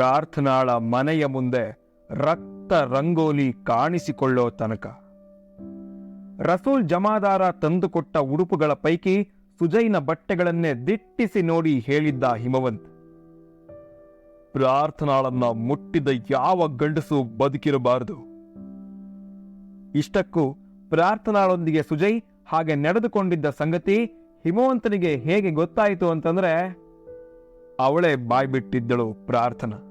ಪ್ರಾರ್ಥನಾಳ ಮನೆಯ ಮುಂದೆ ರಕ್ತ ರಂಗೋಲಿ ಕಾಣಿಸಿಕೊಳ್ಳೋ ತನಕ. ರಸೂಲ್ ಜಮಾದಾರ ತಂದುಕೊಟ್ಟ ಉಡುಪುಗಳ ಪೈಕಿ ಸುಜೈನ ಬಟ್ಟೆಗಳನ್ನೇ ದಿಟ್ಟಿಸಿ ನೋಡಿ ಹೇಳಿದ್ದ ಹಿಮವಂತ್. ಪ್ರಾರ್ಥನಾಳನ್ನ ಮುಟ್ಟಿದ ಯಾವ ಗಂಡಸು ಬದುಕಿರಬಾರದು. ಇಷ್ಟಕ್ಕೂ ಪ್ರಾರ್ಥನಾಳೊಂದಿಗೆ ಸುಜಯ್ ಹಾಗೆ ನಡೆದುಕೊಂಡಿದ್ದ ಸಂಗತಿ ಹಿಮವಂತನಿಗೆ ಹೇಗೆ ಗೊತ್ತಾಯಿತು ಅಂತಂದ್ರೆ, ಅವಳೇ ಬಾಯ್ಬಿಟ್ಟಿದ್ದಳು ಪ್ರಾರ್ಥನಾ.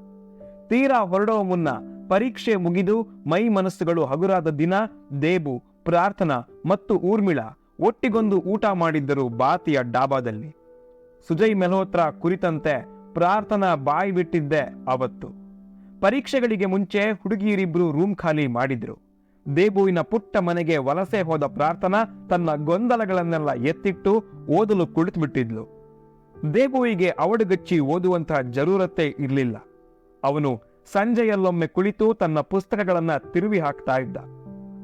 ತೀರಾ ಹೊರಡುವ ಮುನ್ನ ಪರೀಕ್ಷೆ ಮುಗಿದು ಮೈ ಮನಸ್ಸುಗಳು ಹಗುರಾದ ದಿನ, ದೇಬು, ಪ್ರಾರ್ಥನಾ ಮತ್ತು ಊರ್ಮಿಳಾ ಒಟ್ಟಿಗೊಂದು ಊಟ ಮಾಡಿದ್ದರು ಬಾತಿಯ ಡಾಬಾದಲ್ಲಿ. ಸುಜಯ್ ಮೆಲ್ಹೋತ್ರ ಕುರಿತಂತೆ ಪ್ರಾರ್ಥನಾ ಬಾಯಿ ಬಿಟ್ಟಿದ್ದೆ ಅವತ್ತು. ಪರೀಕ್ಷೆಗಳಿಗೆ ಮುಂಚೆ ಹುಡುಗಿಯರಿಬ್ರು ರೂಮ್ ಖಾಲಿ ಮಾಡಿದ್ರು. ದೇಬುವಿನ ಪುಟ್ಟ ಮನೆಗೆ ವಲಸೆ ಹೋದ ಪ್ರಾರ್ಥನಾ ತನ್ನ ಗೊಂದಲಗಳನ್ನೆಲ್ಲ ಎತ್ತಿಟ್ಟು ಓದಲು ಕುಳಿತುಬಿಟ್ಟಿದ್ಲು. ದೇಬುವಿಗೆ ಅವಡುಗಚ್ಚಿ ಓದುವಂತಹ ಜರೂರತ್ತೇ ಇರಲಿಲ್ಲ. ಅವನು ಸಂಜೆಯಲ್ಲೊಮ್ಮೆ ಕುಳಿತು ತನ್ನ ಪುಸ್ತಕಗಳನ್ನ ತಿರುವಿ ಹಾಕ್ತಾ ಇದ್ದ.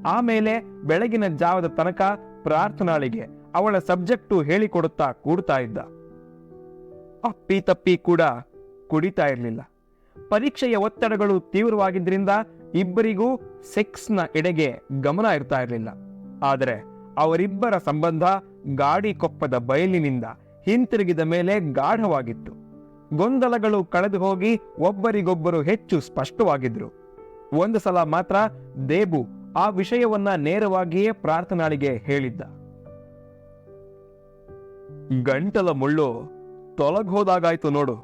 ಆಮೇಲೆ ಬೆಳಗಿನ ಜಾವದ ತನಕ ಪ್ರಾರ್ಥನಾಳಿಗೆ ಅವಳ ಸಬ್ಜೆಕ್ಟು ಹೇಳಿಕೊಡುತ್ತಾ ಕೂಡ್ತಾ ಇದ್ದ. ಅಪ್ಪಿ ತಪ್ಪಿ ಕೂಡ ಕುಡಿತಾ ಇರಲಿಲ್ಲ. ಪರೀಕ್ಷೆಯ ಒತ್ತಡಗಳು ತೀವ್ರವಾಗಿದ್ದರಿಂದ ಇಬ್ಬರಿಗೂ ಸೆಕ್ಸ್ನ ಎಡೆಗೆ ಗಮನ ಇರ್ತಾ ಇರಲಿಲ್ಲ. ಆದರೆ ಅವರಿಬ್ಬರ ಸಂಬಂಧ ಗಾಡಿ ಕೊಪ್ಪದ ಬಯಲಿನಿಂದ ಹಿಂತಿರುಗಿದ ಮೇಲೆ ಗಾಢವಾಗಿತ್ತು. ಗೊಂದಲಗಳು ಕಳೆದು ಹೋಗಿ ಒಬ್ಬರಿಗೊಬ್ಬರು ಹೆಚ್ಚು ಸ್ಪಷ್ಟವಾಗಿದ್ರು. ಒಂದು ಸಲ ಮಾತ್ರ ದೇಬು ಆ ವಿಷಯವನ್ನ ನೇರವಾಗಿಯೇ ಪ್ರಾರ್ಥನಾಳಿಗೆ ಹೇಳಿದ್ದ. ಗಂಟಲ ಮುಳ್ಳು ತೊಲಗೋದಾಗಾಯ್ತು ನೋಡು.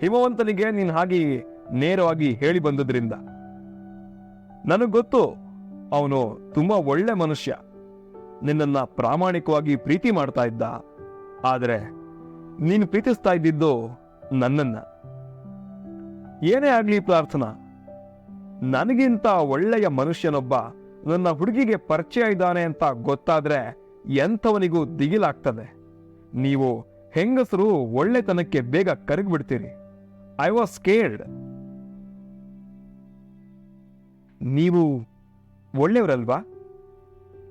ಹಿಮವಂತನಿಗೆ ನೀನ್ ಹಾಗೆ ನೇರವಾಗಿ ಹೇಳಿ ಬಂದದ್ರಿಂದ. ನನಗ್ ಗೊತ್ತು, ಅವನು ತುಂಬಾ ಒಳ್ಳೆ ಮನುಷ್ಯ. ನಿನ್ನನ್ನ ಪ್ರಾಮಾಣಿಕವಾಗಿ ಪ್ರೀತಿ ಮಾಡ್ತಾ ಇದ್ದ. ಆದ್ರೆ ನೀನು ಪ್ರೀತಿಸ್ತಾ ಇದ್ದಿದ್ದು ನನ್ನನ್ನ. ಏನೇ ಆಗಲಿ ಪ್ರಾರ್ಥನಾ. ನನಗಿಂತ ಒಳ್ಳೆಯ ಮನುಷ್ಯನೊಬ್ಬ ನನ್ನ ಹುಡುಗಿಗೆ ಪರಿಚಯ ಇದ್ದಾನೆ ಅಂತ ಗೊತ್ತಾದ್ರೆ ಎಂಥವನಿಗೂ ದಿಗಿಲಾಗ್ತದೆ. ನೀವು ಹೆಂಗಸರು ಒಳ್ಳೆತನಕ್ಕೆ ಬೇಗ ಕರಗಿಬಿಡ್ತೀರಿ. I was scared. ನೀವು ಒಳ್ಳೆಯವರಲ್ವಾ?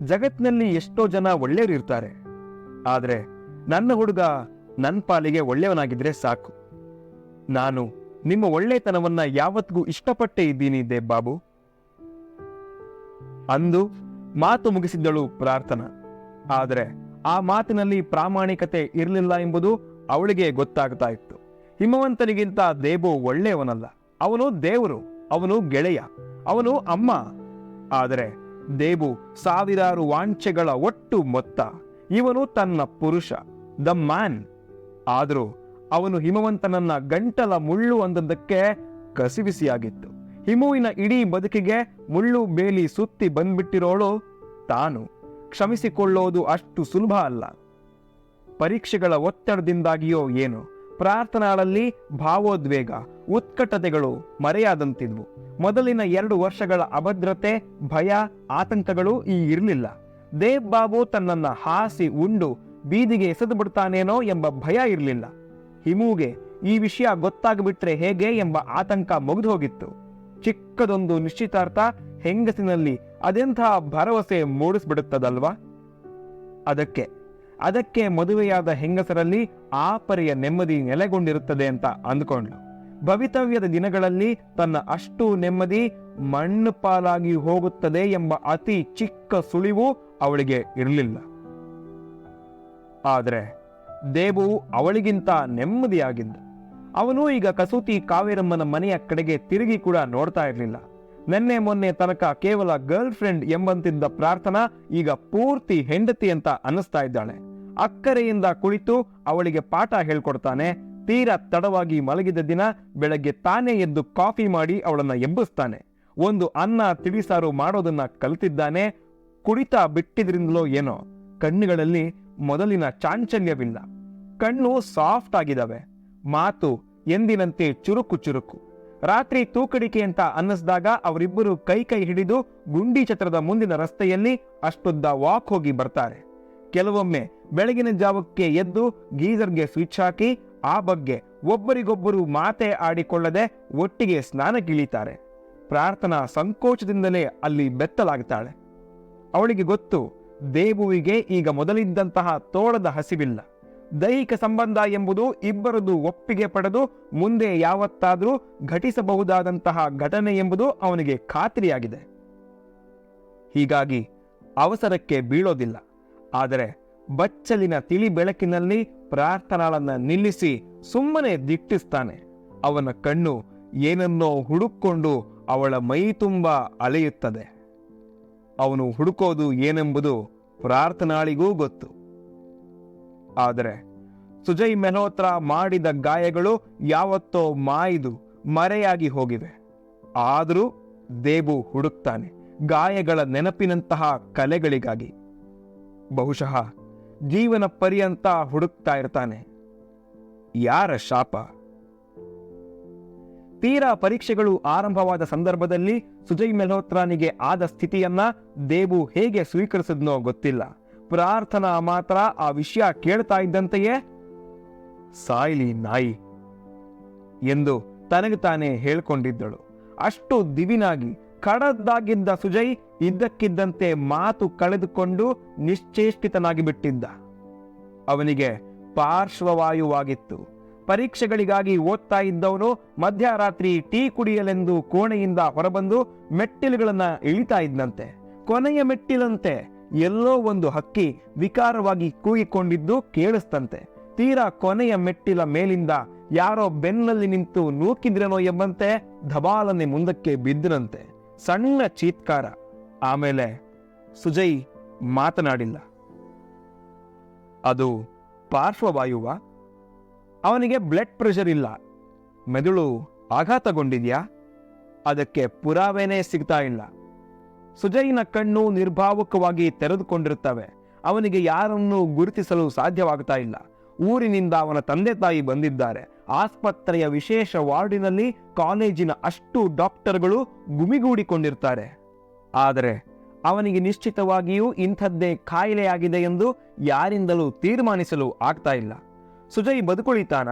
ಜಗತ್ತಿನಲ್ಲಿ ಎಷ್ಟೋ ಜನ ಒಳ್ಳೆಯವರು ಇರ್ತಾರೆ. ಆದರೆ ನನ್ನ ಹುಡುಗ ನನ್ನ ಪಾಲಿಗೆ ಒಳ್ಳೆಯವನಾಗಿದ್ರೆ ಸಾಕು. ನಾನು ನಿಮ್ಮ ಒಳ್ಳೆತನವನ್ನ ಯಾವತ್ತಿಗೂ ಇಷ್ಟಪಟ್ಟೇ ಇದ್ದೀನಿ ದೇವ್ ಬಾಬು. ಅಂದು ಮಾತು ಮುಗಿಸಿದ್ದಳು ಪ್ರಾರ್ಥನಾ. ಆದರೆ ಆ ಮಾತಿನಲ್ಲಿ ಪ್ರಾಮಾಣಿಕತೆ ಇರಲಿಲ್ಲ ಎಂಬುದು ಅವಳಿಗೆ ಗೊತ್ತಾಗ್ತಾ ಇತ್ತು. ಹಿಮವಂತನಿಗಿಂತ ದೇಬು ಒಳ್ಳೆಯವನಲ್ಲ. ಅವನು ದೇವರು, ಅವನು ಗೆಳೆಯ, ಅವನು ಅಮ್ಮ. ಆದರೆ ದೇಬು ಸಾವಿರಾರು ವಾಂಛೆಗಳ ಒಟ್ಟು ಮೊತ್ತ. ಇವನು ತನ್ನ ಪುರುಷ, ದ ಮ್ಯಾನ್. ಆದರೂ ಅವನು ಹಿಮವಂತನನ್ನ ಗಂಟಲ ಮುಳ್ಳು ಅಂದದ್ದಕ್ಕೆ ಕಸಿವಿಸಿಯಾಗಿತ್ತು. ಹಿಮುವಿನ ಇಡೀ ಬದುಕಿಗೆ ಮುಳ್ಳು ಬೇಲಿ ಸುತ್ತಿ ಬಂದ್ಬಿಟ್ಟಿರೋಳು ತಾನು. ಕ್ಷಮಿಸಿಕೊಳ್ಳೋದು ಅಷ್ಟು ಸುಲಭ ಅಲ್ಲ. ಪರೀಕ್ಷೆಗಳ ಒತ್ತಡದಿಂದಾಗಿಯೋ ಏನು. ಪ್ರಾರ್ಥನಾಳಲ್ಲಿ ಭಾವೋದ್ವೇಗ, ಉತ್ಕಟತೆಗಳು ಮರೆಯಾದಂತಿದ್ವು. ಮೊದಲಿನ ಎರಡು ವರ್ಷಗಳ ಅಭದ್ರತೆ, ಭಯ, ಆತಂಕಗಳು ಈ ಇರಲಿಲ್ಲ. ದೇವ್ ಬಾಬು ತನ್ನನ್ನ ಹಾಸಿ ಉಂಡು ಬೀದಿಗೆ ಎಸೆದು ಬಿಡ್ತಾನೇನೋ ಎಂಬ ಭಯ ಇರಲಿಲ್ಲ. ಹಿಮುಗೆ ಈ ವಿಷಯ ಗೊತ್ತಾಗ್ಬಿಟ್ರೆ ಹೇಗೆ ಎಂಬ ಆತಂಕ ಮುಗಿದು ಹೋಗಿತ್ತು. ಚಿಕ್ಕದೊಂದು ನಿಶ್ಚಿತಾರ್ಥ ಹೆಂಗಸಿನಲ್ಲಿ ಅದೆಂಥ ಭರವಸೆ ಮೂಡಿಸ್ಬಿಡುತ್ತದಲ್ವಾ? ಅದಕ್ಕೆ ಅದಕ್ಕೆ ಮದುವೆಯಾದ ಹೆಂಗಸರಲ್ಲಿ ಆ ನೆಮ್ಮದಿ ನೆಲೆಗೊಂಡಿರುತ್ತದೆ ಅಂತ ಅಂದ್ಕೊಂಡ್ಲು. ಭವಿತವ್ಯದ ದಿನಗಳಲ್ಲಿ ತನ್ನ ಅಷ್ಟು ನೆಮ್ಮದಿ ಮಣ್ಣು ಪಾಲಾಗಿ ಹೋಗುತ್ತದೆ ಎಂಬ ಅತಿ ಚಿಕ್ಕ ಸುಳಿವು ಅವಳಿಗೆ ಇರಲಿಲ್ಲ. ಆದರೆ ದೇವು ಅವಳಿಗಿಂತ ನೆಮ್ಮದಿಯಾಗಿದ್ದ. ಅವನು ಈಗ ಕಸೂತಿ ಕಾವೇರಮ್ಮನ ಮನೆಯ ಕಡೆಗೆ ತಿರುಗಿ ಕೂಡ ನೋಡ್ತಾ ಇರಲಿಲ್ಲ. ನಿನ್ನೆ ಮೊನ್ನೆ ತನಕ ಕೇವಲ ಗರ್ಲ್ ಫ್ರೆಂಡ್ ಎಂಬಂತಿದ್ದ ಪ್ರಾರ್ಥನಾ ಈಗ ಪೂರ್ತಿ ಹೆಂಡತಿ ಅಂತ ಅನ್ನಿಸ್ತಾ ಇದ್ದಾಳೆ. ಅಕ್ಕರೆಯಿಂದ ಕುಳಿತು ಅವಳಿಗೆ ಪಾಠ ಹೇಳ್ಕೊಡ್ತಾನೆ, ತೀರಾ ತಡವಾಗಿ ಮಲಗಿದ ದಿನ ಬೆಳಗ್ಗೆ ತಾನೇ ಎದ್ದು ಕಾಫಿ ಮಾಡಿ ಅವಳನ್ನ ಎಬ್ಬಿಸ್ತಾನೆ. ಒಂದು ಅನ್ನ ತಿಳಿಸಾರು ಮಾಡೋದನ್ನ ಕಲ್ತಿದ್ದಾನೆ, ಕುಡಿತ ಬಿಟ್ಟಿದ್ರಿಂದಲೋ ಏನೋ. ಕಣ್ಣುಗಳಲ್ಲಿ ಮೊದಲಿನ ಚಾಂಚಲ್ಯವಿಲ್ಲ. ಕಣ್ಣು ಸಾಫ್ಟ್ ಆಗಿದ್ದಾವೆ ಮಾತು ಎಂದಿನಂತೆ ಚುರುಕು ಚುರುಕು. ರಾತ್ರಿ ತೂಕಡಿಕೆ ಅಂತ ಅನ್ನಿಸ್ದಾಗ ಅವರಿಬ್ಬರು ಕೈ ಕೈ ಹಿಡಿದು ಗುಂಡಿ ಛತ್ರದ ಮುಂದಿನ ರಸ್ತೆಯಲ್ಲಿ ಅಷ್ಟುದ್ದ ವಾಕ್ ಹೋಗಿ ಬರ್ತಾರೆ. ಕೆಲವೊಮ್ಮೆ ಬೆಳಗಿನ ಜಾವಕ್ಕೆ ಎದ್ದು ಗೀಜರ್ಗೆ ಸ್ವಿಚ್ ಹಾಕಿ ಆ ಬಗ್ಗೆ ಒಬ್ಬರಿಗೊಬ್ಬರು ಮಾತೆ ಆಡಿಕೊಳ್ಳದೆ ಒಟ್ಟಿಗೆ ಸ್ನಾನಕ್ಕಿಳಿತಾರೆ ಪ್ರಾರ್ಥನಾ ಸಂಕೋಚದಿಂದಲೇ ಅಲ್ಲಿ ಬೆತ್ತಲಾಗ್ತಾಳೆ. ಅವಳಿಗೆ ಗೊತ್ತು ದೇವುವಿಗೆ ಈಗ ಮೊದಲಿದ್ದಂತಹ ತೋಳದ ಹಸಿವಿಲ್ಲ. ದೈಹಿಕ ಸಂಬಂಧ ಎಂಬುದು ಇಬ್ಬರದು ಒಪ್ಪಿಗೆ ಪಡೆದು ಮುಂದೆ ಯಾವತ್ತಾದರೂ ಘಟಿಸಬಹುದಾದಂತಹ ಘಟನೆ ಎಂಬುದು ಅವನಿಗೆ ಖಾತ್ರಿಯಾಗಿದೆ. ಹೀಗಾಗಿ ಅವಸರಕ್ಕೆ ಬೀಳೋದಿಲ್ಲ. ಆದರೆ ಬಚ್ಚಲಿನ ತಿಳಿ ಬೆಳಕಿನಲ್ಲಿ ಪ್ರಾರ್ಥನಾಳನ್ನ ನಿಲ್ಲಿಸಿ ಸುಮ್ಮನೆ ದಿಟ್ಟಿಸ್ತಾನೆ. ಅವನ ಕಣ್ಣು ಏನನ್ನೋ ಹುಡುಕೊಂಡು ಅವಳ ಮೈ ತುಂಬ ಅಲೆಯುತ್ತದೆ. ಅವನು ಹುಡುಕೋದು ಏನೆಂಬುದು ಪ್ರಾರ್ಥನಾಳಿಗೂ ಗೊತ್ತು. ಆದರೆ ಸುಜಯ್ ಮೆಹೋತ್ರ ಮಾಡಿದ ಗಾಯಗಳು ಯಾವತ್ತೋ ಮಾಯ್ದು ಮರೆಯಾಗಿ ಹೋಗಿವೆ. ಆದರೂ ದೇಬು ಹುಡುಕ್ತಾನೆ ಗಾಯಗಳ ನೆನಪಿನಂತಹ ಕಲೆಗಳಿಗಾಗಿ. ಬಹುಶಃ ಜೀವನ ಪರ್ಯಂತ ಹುಡುಕ್ತಾ ಇರ್ತಾನೆ. ಯಾರ ಶಾಪ? ತೀರಾ ಪರೀಕ್ಷೆಗಳು ಆರಂಭವಾದ ಸಂದರ್ಭದಲ್ಲಿ ಸುಜಯ್ ಮೆಲ್ಹೋತ್ರಾನಿಗೆ ಆದ ಸ್ಥಿತಿಯನ್ನ ದೇವು ಹೇಗೆ ಸ್ವೀಕರಿಸಿದ್ನೋ ಗೊತ್ತಿಲ್ಲ. ಪ್ರಾರ್ಥನಾ ಮಾತ್ರ ಆ ವಿಷಯ ಕೇಳ್ತಾ ಇದ್ದಂತೆಯೇ, ಸಾಯ್ಲಿ ನಾಯಿ ಎಂದು ತನಗೆ ತಾನೇ ಹೇಳ್ಕೊಂಡಿದ್ದಳು. ಅಷ್ಟು ದಿವಿನಾಗಿ ಕಡದ್ದಾಗಿದ್ದ ಸುಜಯ್ ಇದ್ದಕ್ಕಿದ್ದಂತೆ ಮಾತು ಕಳೆದುಕೊಂಡು ನಿಶ್ಚೇಷ್ಟಿತನಾಗಿ ಬಿಟ್ಟಿದ್ದ ಅವನಿಗೆ ಪಾರ್ಶ್ವವಾಯುವಾಗಿತ್ತು. ಪರೀಕ್ಷೆಗಳಿಗಾಗಿ ಓದ್ತಾ ಇದ್ದವನು ಮಧ್ಯರಾತ್ರಿ ಟೀ ಕುಡಿಯಲೆಂದು ಕೋಣೆಯಿಂದ ಹೊರಬಂದು ಮೆಟ್ಟಿಲುಗಳನ್ನ ಇಳಿತಾ ಇದ್ದಂತೆ ಕೊನೆಯ ಮೆಟ್ಟಿಲಂತೆ ಎಲ್ಲೋ ಒಂದು ಹಕ್ಕಿ ವಿಕಾರವಾಗಿ ಕೂಗಿಕೊಂಡಿದ್ದು ಕೇಳಿಸ್ತಂತೆ. ತೀರಾ ಕೊನೆಯ ಮೆಟ್ಟಿಲ ಮೇಲಿಂದ ಯಾರೋ ಬೆನ್ನಲ್ಲಿ ನಿಂತು ನೂಕಿದ್ರೇನೋ ಎಂಬಂತೆ ಧಬಾಲನೆ ಮುಂದಕ್ಕೆ ಬಿದ್ದನಂತೆ. ಸಣ್ಣ ಚೀತ್ಕಾರ. ಆಮೇಲೆ ಸುಜಯ್ ಮಾತನಾಡಿಲ್ಲ. ಅದು ಪಾರ್ಶ್ವವಾಯುವ? ಅವನಿಗೆ ಬ್ಲಡ್ ಪ್ರೆಷರ್ ಇಲ್ಲ. ಮೆದುಳು ಆಘಾತಗೊಂಡಿದೆಯಾ? ಅದಕ್ಕೆ ಪುರಾವೆನೇ ಸಿಗ್ತಾ ಇಲ್ಲ. ಸುಜಯ್ನ ಕಣ್ಣು ನಿರ್ಭಾವಕವಾಗಿ ತೆರೆದುಕೊಂಡಿರುತ್ತವೆ. ಅವನಿಗೆ ಯಾರನ್ನೂ ಗುರುತಿಸಲು ಸಾಧ್ಯವಾಗ್ತಾ ಇಲ್ಲ. ಊರಿನಿಂದ ಅವನ ತಂದೆ ತಾಯಿ ಬಂದಿದ್ದಾರೆ. ಆಸ್ಪತ್ರೆಯ ವಿಶೇಷ ವಾರ್ಡಿನಲ್ಲಿ ಕಾಲೇಜಿನ ಅಷ್ಟು ಡಾಕ್ಟರ್ಗಳು ಗುಮಿಗೂಡಿಕೊಂಡಿರ್ತಾರೆ. ಆದರೆ ಅವನಿಗೆ ನಿಶ್ಚಿತವಾಗಿಯೂ ಇಂಥದ್ದೇ ಕಾಯಿಲೆಯಾಗಿದೆ ಎಂದು ಯಾರಿಂದಲೂ ತೀರ್ಮಾನಿಸಲು ಆಗ್ತಾ ಇಲ್ಲ. ಸುಜಯ್ ಬದುಕುಳಿತಾನ?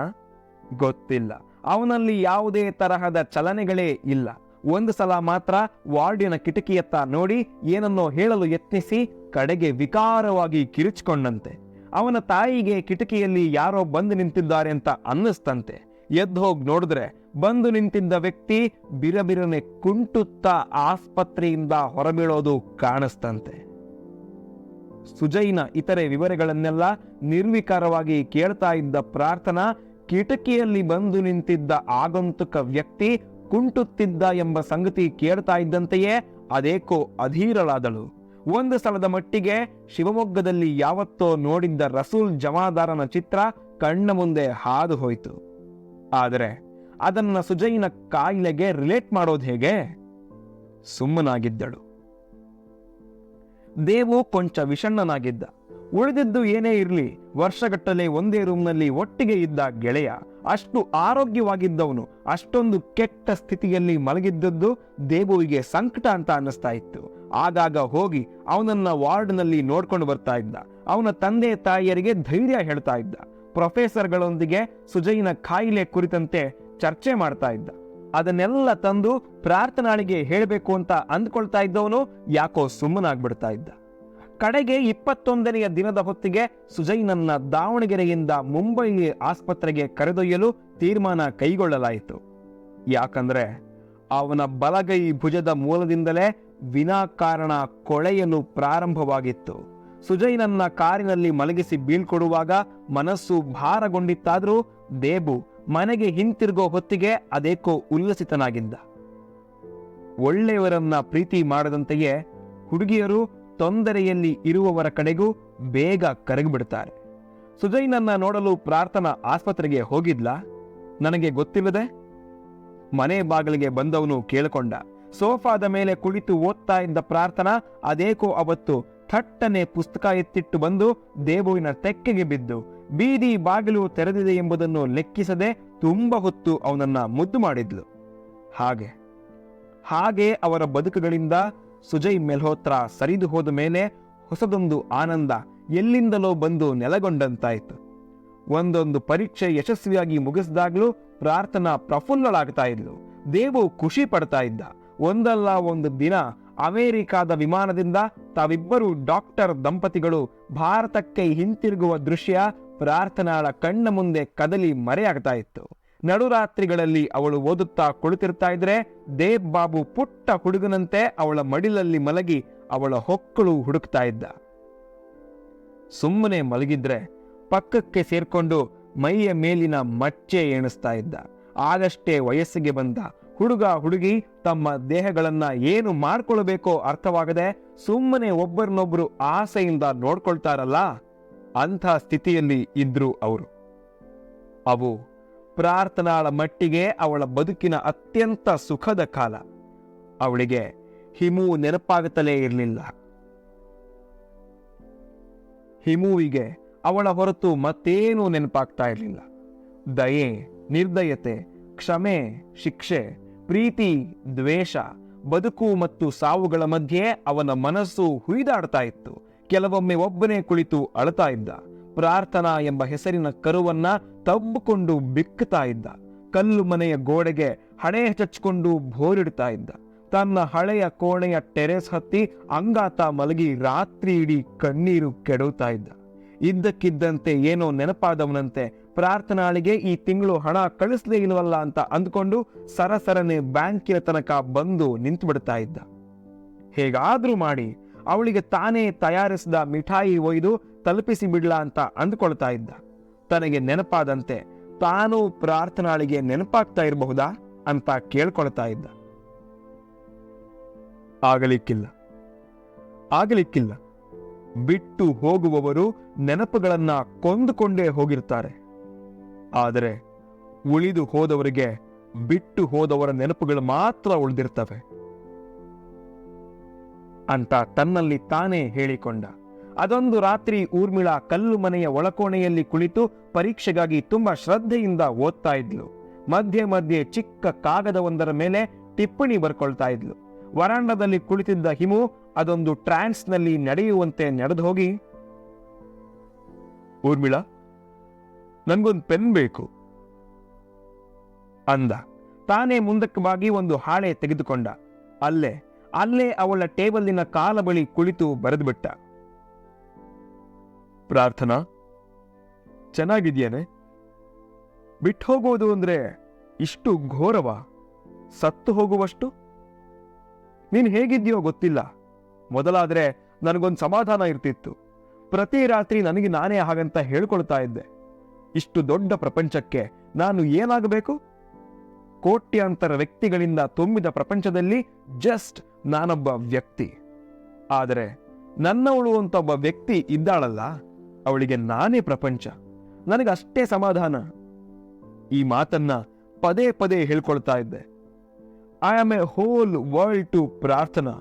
ಗೊತ್ತಿಲ್ಲ. ಅವನಲ್ಲಿ ಯಾವುದೇ ತರಹದ ಚಲನೆಗಳೇ ಇಲ್ಲ. ಒಂದು ಸಲ ಮಾತ್ರ ವಾರ್ಡಿನ ಕಿಟಕಿಯತ್ತ ನೋಡಿ ಏನನ್ನೋ ಹೇಳಲು ಯತ್ನಿಸಿ ಕಡೆಗೆ ವಿಕಾರವಾಗಿ ಕಿರಿಚಿಕೊಂಡಂತೆ. ಅವನ ತಾಯಿಗೆ ಕಿಟಕಿಯಲ್ಲಿ ಯಾರೋ ಬಂದು ನಿಂತಿದ್ದಾರೆ ಅಂತ ಅನ್ನಿಸ್ತಂತೆ. ಎದ್ದು ಹೋಗಿ ನೋಡಿದ್ರೆ ಬಂದು ನಿಂತಿದ್ದ ವ್ಯಕ್ತಿ ಬಿರಬಿರನೆ ಕುಂಟುತ್ತಾ ಆಸ್ಪತ್ರೆಯಿಂದ ಹೊರಬೀಳೋದು ಕಾಣಿಸ್ತಂತೆ. ಸುಜೈನ ಇತರೆ ವಿವರಗಳನ್ನೆಲ್ಲ ನಿರ್ವಿಕಾರವಾಗಿ ಕೇಳ್ತಾ ಇದ್ದ ಪ್ರಾರ್ಥನಾ ಕಿಟಕಿಯಲ್ಲಿ ಬಂದು ನಿಂತಿದ್ದ ಆಗಂತುಕ ವ್ಯಕ್ತಿ ಕುಂಟುತ್ತಿದ್ದ ಎಂಬ ಸಂಗತಿ ಕೇಳ್ತಾ ಇದ್ದಂತೆಯೇ ಅದೇಕೋ ಅಧೀರಳಾದಳು. ಒಂದು ಸ್ಥಳದ ಮಟ್ಟಿಗೆ ಶಿವಮೊಗ್ಗದಲ್ಲಿ ಯಾವತ್ತೋ ನೋಡಿದ್ದ ರಸೂಲ್ ಜಮಾದಾರನ ಚಿತ್ರ ಕಣ್ಣ ಮುಂದೆ ಹಾದು ಹೋಯಿತು. ಆದರೆ ಅದನ್ನ ಸುಜೈನ ಕಾಯಿಲೆಗೆ ರಿಲೇಟ್ ಮಾಡೋದು ಹೇಗೆ? ಸುಮ್ಮನಾಗಿದ್ದಳು. ದೇವು ಕೊಂಚ ವಿಷಣ್ಣನಾಗಿದ್ದ. ಉಳಿದಿದ್ದು ಏನೇ ಇರಲಿ, ವರ್ಷಗಟ್ಟಲೆ ಒಂದೇ ರೂಮ್ನಲ್ಲಿ ಒಟ್ಟಿಗೆ ಇದ್ದ ಗೆಳೆಯ ಅಷ್ಟು ಆರೋಗ್ಯವಾಗಿದ್ದವನು, ಅಷ್ಟೊಂದು ಕೆಟ್ಟ ಸ್ಥಿತಿಯಲ್ಲಿ ಮಲಗಿದ್ದದ್ದು ದೇವುವಿಗೆ ಸಂಕಟ ಅಂತ ಅನ್ನಿಸ್ತಾ ಇತ್ತು. ಆಗಾಗ ಹೋಗಿ ಅವನನ್ನ ವಾರ್ಡ್ನಲ್ಲಿ ನೋಡ್ಕೊಂಡು ಬರ್ತಾ ಇದ್ದ. ಅವನ ತಂದೆ ತಾಯಿಯರಿಗೆ ಧೈರ್ಯ ಹೇಳ್ತಾ ಇದ್ದ. ಪ್ರೊಫೆಸರ್ಗಳೊಂದಿಗೆ ಸುಜೈನ ಕಾಯಿಲೆ ಕುರಿತಂತೆ ಚರ್ಚೆ ಮಾಡ್ತಾ ಇದ್ದ. ಅದನ್ನೆಲ್ಲ ತಂದು ಪ್ರಾರ್ಥನಾಳಿಗೆ ಹೇಳಬೇಕು ಅಂತ ಅಂದ್ಕೊಳ್ತಾ ಇದ್ದವನು ಯಾಕೋ ಸುಮ್ಮನಾಗ್ಬಿಡ್ತಾ ಇದ್ದ. ಕಡೆಗೆ ಇಪ್ಪತ್ತೊಂದನೆಯ ದಿನದ ಹೊತ್ತಿಗೆ ಸುಜೈನನ್ನ ದಾವಣಗೆರೆಯಿಂದ ಮುಂಬೈ ಆಸ್ಪತ್ರೆಗೆ ಕರೆದೊಯ್ಯಲು ತೀರ್ಮಾನ ಕೈಗೊಳ್ಳಲಾಯಿತು. ಯಾಕಂದ್ರೆ ಅವನ ಬಲಗೈ ಭುಜದ ಮೂಲದಿಂದಲೇ ವಿನಾಕಾರಣ ಕೊಳೆಯಲು ಪ್ರಾರಂಭವಾಗಿತ್ತು. ಸುಜಯ್ನನ್ನ ಕಾರಿನಲ್ಲಿ ಮಲಗಿಸಿ ಬೀಳ್ಕೊಡುವಾಗ ಮನಸ್ಸು ಭಾರಗೊಂಡಿತ್ತಾದರೂ ದೇಬು ಮನೆಗೆ ಹಿಂತಿರುಗೋ ಹೊತ್ತಿಗೆ ಅದೇಕೋ ಉಲ್ಲಸಿತನಾಗಿದ್ದ. ಒಳ್ಳೆಯವರನ್ನ ಪ್ರೀತಿ ಮಾಡದಂತೆಯೇ ಹುಡುಗಿಯರು ತೊಂದರೆಯಲ್ಲಿ ಇರುವವರ ಕಡೆಗೂ ಬೇಗ ಕರಗಿಬಿಡ್ತಾರೆ. ಸುಜಯ್ನನ್ನ ನೋಡಲು ಪ್ರಾರ್ಥನಾ ಆಸ್ಪತ್ರೆಗೆ ಹೋಗಿದ್ಲಾ? ನನಗೆ ಗೊತ್ತಿಲ್ಲದೆ? ಮನೆ ಬಾಗಿಲಿಗೆ ಬಂದವನು ಕೇಳಿಕೊಂಡ. ಸೋಫಾದ ಮೇಲೆ ಕುಳಿತು ಓದ್ತಾ ಇದ್ದ ಪ್ರಾರ್ಥನಾ ಅದೇಕೋ ಅವತ್ತು ಥಟ್ಟನೆ ಪುಸ್ತಕ ಎತ್ತಿಟ್ಟು ಬಂದು ದೇವುವಿನ ತೆಕ್ಕೆಗೆ ಬಿದ್ದು ಬೀದಿ ಬಾಗಿಲು ತೆರೆದಿದೆ ಎಂಬುದನ್ನು ಲೆಕ್ಕಿಸದೆ ತುಂಬ ಹೊತ್ತು ಅವನನ್ನ ಮುದ್ದು ಮಾಡಿದ್ಲು. ಹಾಗೆ ಹಾಗೆ ಅವರ ಬದುಕುಗಳಿಂದ ಸುಜಯ್ ಮೆಲ್ಹೋತ್ರ ಸರಿದು ಹೋದ ಮೇಲೆ ಹೊಸದೊಂದು ಆನಂದ ಎಲ್ಲಿಂದಲೋ ಬಂದು ನೆಲಗೊಂಡಂತಾಯಿತು. ಒಂದೊಂದು ಪರೀಕ್ಷೆ ಯಶಸ್ವಿಯಾಗಿ ಮುಗಿಸಿದಾಗಲೂ ಪ್ರಾರ್ಥನಾ ಪ್ರಫುಲ್ಲಳಾಗ್ತಾ ಇದ್ಲು. ದೇವು ಖುಷಿ ಪಡ್ತಾ ಇದ್ದ. ಒಂದಲ್ಲ ಒಂದು ದಿನ ಅಮೆರಿಕಾದ ವಿಮಾನದಿಂದ ತಾವಿಬ್ಬರು ಡಾಕ್ಟರ್ ದಂಪತಿಗಳು ಭಾರತಕ್ಕೆ ಹಿಂತಿರುಗುವ ದೃಶ್ಯ ಪ್ರಾರ್ಥನಾಳ ಕಣ್ಣ ಮುಂದೆ ಕದಲಿ ಮರೆಯಾಗ್ತಾ ಇತ್ತು. ನಡುರಾತ್ರಿಗಳಲ್ಲಿ ಅವಳು ಓದುತ್ತಾ ಕುಳಿತಿರ್ತಾ ಇದ್ರೆ ದೇವ್ ಬಾಬು ಪುಟ್ಟ ಹುಡುಗನಂತೆ ಅವಳ ಮಡಿಲಲ್ಲಿ ಮಲಗಿ ಅವಳ ಹೊಕ್ಕಳು ಹುಡುಕ್ತಾ ಇದ್ದ. ಸುಮ್ಮನೆ ಮಲಗಿದ್ರೆ ಪಕ್ಕಕ್ಕೆ ಸೇರ್ಕೊಂಡು ಮೈಯ ಮೇಲಿನ ಮಚ್ಚೆ ಎಣಿಸ್ತಾ ಇದ್ದ. ಆಗಷ್ಟೇ ವಯಸ್ಸಿಗೆ ಬಂದ ಹುಡುಗ ಹುಡುಗಿ ತಮ್ಮ ದೇಹಗಳನ್ನ ಏನು ಮಾಡ್ಕೊಳ್ಬೇಕೋ ಅರ್ಥವಾಗದೆ ಸುಮ್ಮನೆ ಒಬ್ಬರನ್ನೊಬ್ರು ಆಸೆಯಿಂದ ನೋಡ್ಕೊಳ್ತಾರಲ್ಲ? ಅಂಥ ಸ್ಥಿತಿಯಲ್ಲಿ ಇದ್ರು ಅವರು. ಅವು ಪ್ರಾರ್ಥನಾಳ ಮಟ್ಟಿಗೆ ಅವಳ ಬದುಕಿನ ಅತ್ಯಂತ ಸುಖದ ಕಾಲ. ಅವಳಿಗೆ ಹಿಮು ನೆನಪಾಗುತ್ತಲೇ ಇರಲಿಲ್ಲ. ಹಿಮುವಿಗೆ ಅವಳ ಹೊರತು ಮತ್ತೇನೂ ನೆನಪಾಗ್ತಾ ಇರಲಿಲ್ಲ. ದಯೆ, ನಿರ್ದಯತೆ, ಕ್ಷಮೆ, ಶಿಕ್ಷೆ, ಪ್ರೀತಿ, ದ್ವೇಷ, ಬದುಕು ಮತ್ತು ಸಾವುಗಳ ಮಧ್ಯೆ ಅವನ ಮನಸ್ಸು ಹುಯ್ದಾಡ್ತಾ ಇತ್ತು. ಕೆಲವೊಮ್ಮೆ ಒಬ್ಬನೇ ಕುಳಿತು ಅಳತಾ ಇದ್ದ. ಪ್ರಾರ್ಥನಾ ಎಂಬ ಹೆಸರಿನ ಕರುವನ್ನ ತಬ್ಬಿಕೊಂಡು ಬಿಕ್ಕುತ್ತಾ ಇದ್ದ. ಕಲ್ಲು ಮನೆಯ ಗೋಡೆಗೆ ಹಣೆ ಚಚ್ಕೊಂಡು ಬೋರಿಡ್ತಾ ಇದ್ದ. ತನ್ನ ಹಳೆಯ ಕೋಣೆಯ ಟೆರೆಸ್ ಹತ್ತಿ ಅಂಗಾತ ಮಲಗಿ ರಾತ್ರಿ ಇಡೀ ಕಣ್ಣೀರು ಕೆಡುತ್ತಾ ಇದ್ದ. ಇದ್ದಕ್ಕಿದ್ದಂತೆ ಏನೋ ನೆನಪಾದವನಂತೆ ಪ್ರಾರ್ಥನಾಳಿಗೆ ಈ ತಿಂಗಳು ಹಣ ಕಳಿಸ್ಲೇ ಇಲ್ವಲ್ಲ ಅಂತ ಅಂದ್ಕೊಂಡು ಸರಸರನೆ ಬ್ಯಾಂಕಿನ ತನಕ ಬಂದು ನಿಂತು ಬಿಡ್ತಾ ಇದ್ದ. ಹೇಗಾದ್ರೂ ಮಾಡಿ ಅವಳಿಗೆ ತಾನೇ ತಯಾರಿಸಿದ ಮಿಠಾಯಿ ಒಯ್ದು ತಲುಪಿಸಿ ಬಿಡ್ಲಾ ಅಂತ ಅಂದ್ಕೊಳ್ತಾ ಇದ್ದ. ತನಗೆ ನೆನಪಾದಂತೆ ತಾನು ಪ್ರಾರ್ಥನಾಳಿಗೆ ನೆನಪಾಗ್ತಾ ಇರಬಹುದಾ ಅಂತ ಕೇಳ್ಕೊಳ್ತಾ ಇದ್ದ. ಆಗಲಿಕ್ಕಿಲ್ಲ. ಆಗಲಿಕ್ಕಿಲ್ಲ. ಬಿಟ್ಟು ಹೋಗುವವರು ನೆನಪುಗಳನ್ನ ಕೊಂದುಕೊಂಡೇ ಹೋಗಿರ್ತಾರೆ. ಆದರೆ ಉಳಿದು ಹೋದವರಿಗೆ ಬಿಟ್ಟು ಹೋದವರ ನೆನಪುಗಳು ಮಾತ್ರ ಉಳಿದಿರ್ತವೆ. ಅಂತ ತನ್ನಲ್ಲಿ ತಾನೇ ಹೇಳಿಕೊಂಡ. ಅದೊಂದು ರಾತ್ರಿ ಊರ್ಮಿಳ ಕಲ್ಲು ಮನೆಯ ಒಳಕೋಣೆಯಲ್ಲಿ ಕುಳಿತು ಪರೀಕ್ಷೆಗಾಗಿ ತುಂಬಾ ಶ್ರದ್ಧೆಯಿಂದ ಓದ್ತಾ ಇದ್ಲು. ಮಧ್ಯೆ ಮಧ್ಯೆ ಚಿಕ್ಕ ಕಾಗದವೊಂದರ ಮೇಲೆ ಟಿಪ್ಪಣಿ ಬರ್ಕೊಳ್ತಾ ಇದ್ಲು. ವರಾಂಡದಲ್ಲಿ ಕುಳಿತಿದ್ದ ಹಿಮು ಅದೊಂದು ಟ್ರಾನ್ಸ್ನಲ್ಲಿ ನಡೆಯುವಂತೆ ನಡೆದು ಹೋಗಿ ಊರ್ಮಿಳ, ನನ್ಗೊಂದು ಪೆನ್ ಬೇಕು. ಅಂದ. ತಾನೇ ಮುಂದಕ್ಕೆ ಬಾಗಿ ಒಂದು ಹಾಳೆ ತೆಗೆದುಕೊಂಡ. ಅಲ್ಲೇ ಅಲ್ಲೇ ಅವಳ ಟೇಬಲ್ನ ಕಾಲ ಬಳಿ ಕುಳಿತು ಬರೆದುಬಿಟ್ಟ. ಪ್ರಾರ್ಥನಾ, ಚೆನ್ನಾಗಿದ್ಯಾನೆ? ಬಿಟ್ಟು ಹೋಗೋದು ಅಂದ್ರೆ ಇಷ್ಟು ಘೋರವ? ಸತ್ತು ಹೋಗುವಷ್ಟು? ನೀನು ಹೇಗಿದ್ಯೋ ಗೊತ್ತಿಲ್ಲ. ಮೊದಲಾದ್ರೆ ನನಗೊಂದು ಸಮಾಧಾನ ಇರ್ತಿತ್ತು. ಪ್ರತಿ ರಾತ್ರಿ ನನಗೆ ನಾನೇ ಹಾಗಂತ ಹೇಳ್ಕೊಳ್ತಾ ಇದ್ದೆ. ಇಷ್ಟು ದೊಡ್ಡ ಪ್ರಪಂಚಕ್ಕೆ ನಾನು ಏನಾಗಬೇಕು? ಕೋಟ್ಯಾಂತರ ವ್ಯಕ್ತಿಗಳಿಂದ ತುಂಬಿದ ಪ್ರಪಂಚದಲ್ಲಿ ಜಸ್ಟ್ ನಾನೊಬ್ಬ ವ್ಯಕ್ತಿ. ಆದರೆ ನನ್ನವಳು ಅಂತ ಒಬ್ಬ ವ್ಯಕ್ತಿ ಇದ್ದಾಳಲ್ಲ, ಅವಳಿಗೆ ನಾನೇ ಪ್ರಪಂಚ. ನನಗಷ್ಟೇ ಸಮಾಧಾನ. ಈ ಮಾತನ್ನ ಪದೇ ಪದೇ ಹೇಳ್ಕೊಳ್ತಾ ಇದ್ದೆ. I am a whole world to Prarthana.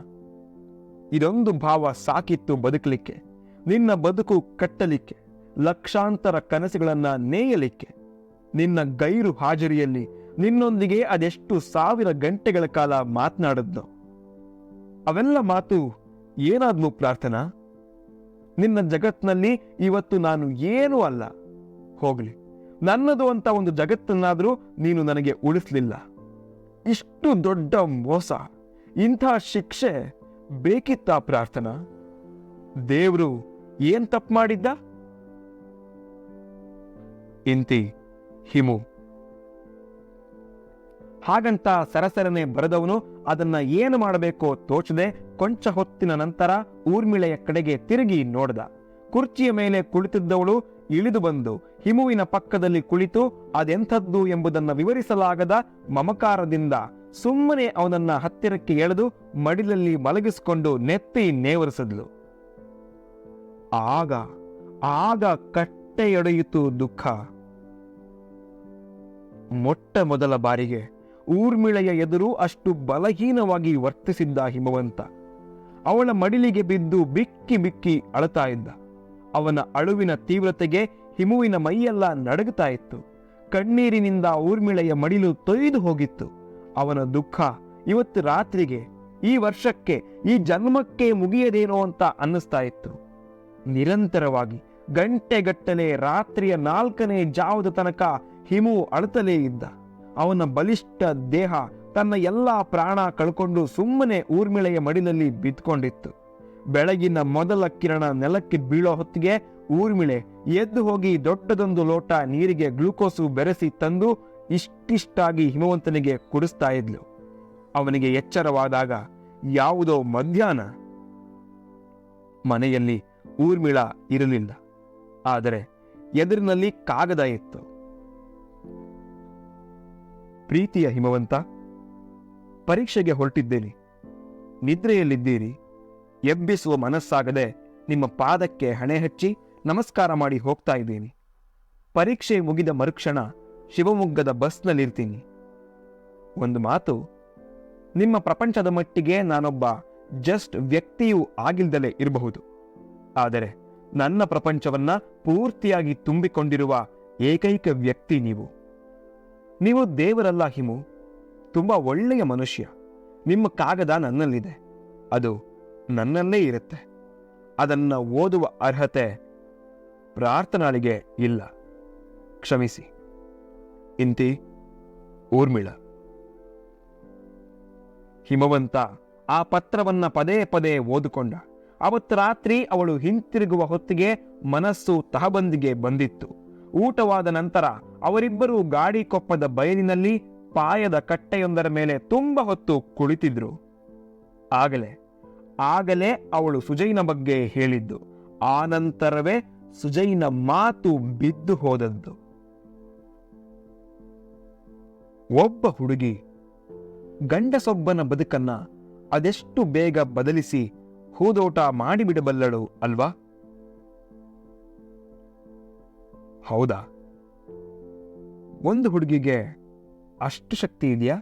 ಇದೊಂದು ಭಾವ ಸಾಕಿತ್ತು ಬದುಕಲಿಕ್ಕೆ, ನಿನ್ನ ಬದುಕು ಕಟ್ಟಲಿಕ್ಕೆ, ಲಕ್ಷಾಂತರ ಕನಸುಗಳನ್ನ ನೇಯಲಿಕ್ಕೆ. ನಿನ್ನ ಗೈರು ಹಾಜರಿಯಲ್ಲಿ ನಿನ್ನೊಂದಿಗೆ ಅದೆಷ್ಟು ಸಾವಿರ ಗಂಟೆಗಳ ಕಾಲ ಮಾತನಾಡದ್ನೋ. ಅವೆಲ್ಲ ಮಾತು ಏನಾದ್ಲು ಪ್ರಾರ್ಥನಾ? ನಿನ್ನ ಜಗತ್ನಲ್ಲಿ ಇವತ್ತು ನಾನು ಏನೂ ಅಲ್ಲ. ಹೋಗ್ಲಿ. ನನ್ನದು ಅಂತ ಒಂದು ಜಗತ್ತನ್ನಾದರೂ ನೀನು ನನಗೆ ಉಳಿಸ್ಲಿಲ್ಲ. ಇಷ್ಟು ದೊಡ್ಡ ಮೋಸ. ಇಂಥ ಶಿಕ್ಷೆ ಬೇಕಿತ್ತಾ ಪ್ರಾರ್ಥನಾ? ದೇವ್ರು ಏನ್ ತಪ್ಪು ಮಾಡಿದ್ದ? ಇಂತಿ ಹಿಮು. ಹಾಗಂತ ಸರಸರನೆ ಬರೆದವನು ಅದನ್ನ ಏನು ಮಾಡಬೇಕೋ ತೋಚದೆ ಕೊಂಚ ಹೊತ್ತಿನ ನಂತರ ಊರ್ಮಿಳೆಯ ಕಡೆಗೆ ತಿರುಗಿ ನೋಡ್ದ. ಕುರ್ಚಿಯ ಮೇಲೆ ಕುಳಿತಿದ್ದವಳು ಇಳಿದು ಬಂದು ಹಿಮುವಿನ ಪಕ್ಕದಲ್ಲಿ ಕುಳಿತು ಅದೆಂಥದ್ದು ಎಂಬುದನ್ನು ವಿವರಿಸಲಾಗದ ಮಮಕಾರದಿಂದ ಸುಮ್ಮನೆ ಅವನನ್ನ ಹತ್ತಿರಕ್ಕೆ ಎಳೆದು ಮಡಿಲಲ್ಲಿ ಮಲಗಿಸಿಕೊಂಡು ನೆತ್ತಿ ನೇವರಿಸಿದ್ಲು. ಆಗ ಆಗ ಕಟ್ಟೆಯೊಡೆಯಿತು ದುಃಖ. ಮೊಟ್ಟ ಮೊದಲ ಬಾರಿಗೆ ಊರ್ಮಿಳೆಯ ಎದುರು ಅಷ್ಟು ಬಲಹೀನವಾಗಿ ವರ್ತಿಸಿದ್ದ ಹಿಮವಂತ. ಅವಳ ಮಡಿಲಿಗೆ ಬಿದ್ದು ಬಿಕ್ಕಿ ಬಿಕ್ಕಿ ಅಳತಾ ಇದ್ದ. ಅವನ ಅಳುವಿನ ತೀವ್ರತೆಗೆ ಹಿಮುವಿನ ಮೈಯೆಲ್ಲ ನಡಗುತ್ತಾ ಇತ್ತು. ಕಣ್ಣೀರಿನಿಂದ ಊರ್ಮಿಳೆಯ ಮಡಿಲು ತೊಯ್ದು ಹೋಗಿತ್ತು. ಅವನ ದುಃಖ ಇವತ್ತು ರಾತ್ರಿಗೆ, ಈ ವರ್ಷಕ್ಕೆ, ಈ ಜನ್ಮಕ್ಕೆ ಮುಗಿಯದೇನೋ ಅಂತ ಅನ್ನಿಸ್ತಾ ಇತ್ತು. ನಿರಂತರವಾಗಿ, ಗಂಟೆಗಟ್ಟಲೆ ರಾತ್ರಿಯ ನಾಲ್ಕನೇ ಜಾವದ ತನಕ ಹಿಮು ಅಳತಲೇ ಇದ್ದ. ಅವನ ಬಲಿಷ್ಠ ದೇಹ ತನ್ನ ಎಲ್ಲಾ ಪ್ರಾಣ ಕಳ್ಕೊಂಡು ಸುಮ್ಮನೆ ಊರ್ಮಿಳೆಯ ಮಡಿಲಲ್ಲಿ ಬಿದ್ಕೊಂಡಿತ್ತು. ಬೆಳಗಿನ ಮೊದಲ ಕಿರಣ ನೆಲಕ್ಕೆ ಬೀಳೋ ಹೊತ್ತಿಗೆ ಊರ್ಮಿಳೆ ಎದ್ದು ಹೋಗಿ ದೊಡ್ಡದೊಂದು ಲೋಟ ನೀರಿಗೆ ಗ್ಲುಕೋಸು ಬೆರೆಸಿ ತಂದು ಇಷ್ಟಿಷ್ಟಾಗಿ ಹಿಮವಂತನಿಗೆ ಕುಡಿಸ್ತಾ ಇದ್ಲು. ಅವನಿಗೆ ಎಚ್ಚರವಾದಾಗ, ಯಾವುದೋ ಮಧ್ಯಾಹ್ನ? ಮನೆಯಲ್ಲಿ ಊರ್ಮಿಳ ಇರಲಿಲ್ಲ. ಆದರೆ ಎದುರಿನಲ್ಲಿ ಕಾಗದ ಇತ್ತು. ಪ್ರೀತಿಯ ಹಿಮವಂತ, ಪರೀಕ್ಷೆಗೆ ಹೊರಟಿದ್ದೇನೆ. ನಿದ್ರೆಯಲ್ಲಿದ್ದೀರಿ. ಎಬ್ಬಿಸುವ ಮನಸ್ಸಾಗದೆ ನಿಮ್ಮ ಪಾದಕ್ಕೆ ಹಣೆ ಹಚ್ಚಿ ನಮಸ್ಕಾರ ಮಾಡಿ ಹೋಗ್ತಾ ಇದ್ದೀನಿ. ಪರೀಕ್ಷೆ ಮುಗಿದ ಮರುಕ್ಷಣ ಶಿವಮೊಗ್ಗದ ಬಸ್ನಲ್ಲಿರ್ತೀನಿ. ಒಂದು ಮಾತು, ನಿಮ್ಮ ಪ್ರಪಂಚದ ಮಟ್ಟಿಗೆ ನಾನೊಬ್ಬ ಜಸ್ಟ್ ವ್ಯಕ್ತಿಯೂ ಆಗಿಲ್ದಲೇ ಇರಬಹುದು. ಆದರೆ ನನ್ನ ಪ್ರಪಂಚವನ್ನ ಪೂರ್ತಿಯಾಗಿ ತುಂಬಿಕೊಂಡಿರುವ ಏಕೈಕ ವ್ಯಕ್ತಿ ನೀವು. ನೀವು ದೇವರಲ್ಲ ಹಿಮು, ತುಂಬಾ ಒಳ್ಳೆಯ ಮನುಷ್ಯ. ನಿಮ್ಮ ಕಾಗದ ನನ್ನಲ್ಲಿದೆ. ಅದು ನನ್ನಲ್ಲೇ ಇರುತ್ತೆ. ಅದನ್ನು ಓದುವ ಅರ್ಹತೆ ಪ್ರಾರ್ಥನಾಳಿಗೆ ಇಲ್ಲ. ಕ್ಷಮಿಸಿ. ಇಂತಿ, ಊರ್ಮಿಳ. ಹಿಮವಂತ ಆ ಪತ್ರವನ್ನ ಪದೇ ಪದೇ ಓದಿಕೊಂಡ. ಅವತ್ತು ರಾತ್ರಿ ಅವಳು ಹಿಂತಿರುಗುವ ಹೊತ್ತಿಗೆ ಮನಸ್ಸು ತಹಬಂದಿಗೆ ಬಂದಿತ್ತು. ಊಟವಾದ ನಂತರ ಅವರಿಬ್ಬರು ಗಾಡಿ ಕೊಪ್ಪದ ಬಯಲಿನಲ್ಲಿ ಪಾಯದ ಕಟ್ಟೆಯೊಂದರ ಮೇಲೆ ತುಂಬ ಹೊತ್ತು ಕುಳಿತಿದ್ರು. ಆಗಲೇ ಆಗಲೇ ಅವಳು ಸುಜೈನ ಬಗ್ಗೆ ಹೇಳಿದ್ದು. ಆ ನಂತರವೇ ಸುಜೈನ ಮಾತು ಬಿದ್ದು ಹೋದದ್ದು. ಒಬ್ಬ ಹುಡುಗಿ ಗಂಡಸೊಬ್ಬನ ಬದುಕನ್ನ ಅದೆಷ್ಟು ಬೇಗ ಬದಲಿಸಿ ಹೂದೋಟ ಮಾಡಿಬಿಡಬಲ್ಲಳು ಅಲ್ವಾ? ಹೌದಾ? ಒಂದು ಹುಡುಗಿಗೆ ಅಷ್ಟು ಶಕ್ತಿ ಇದೆಯಾ?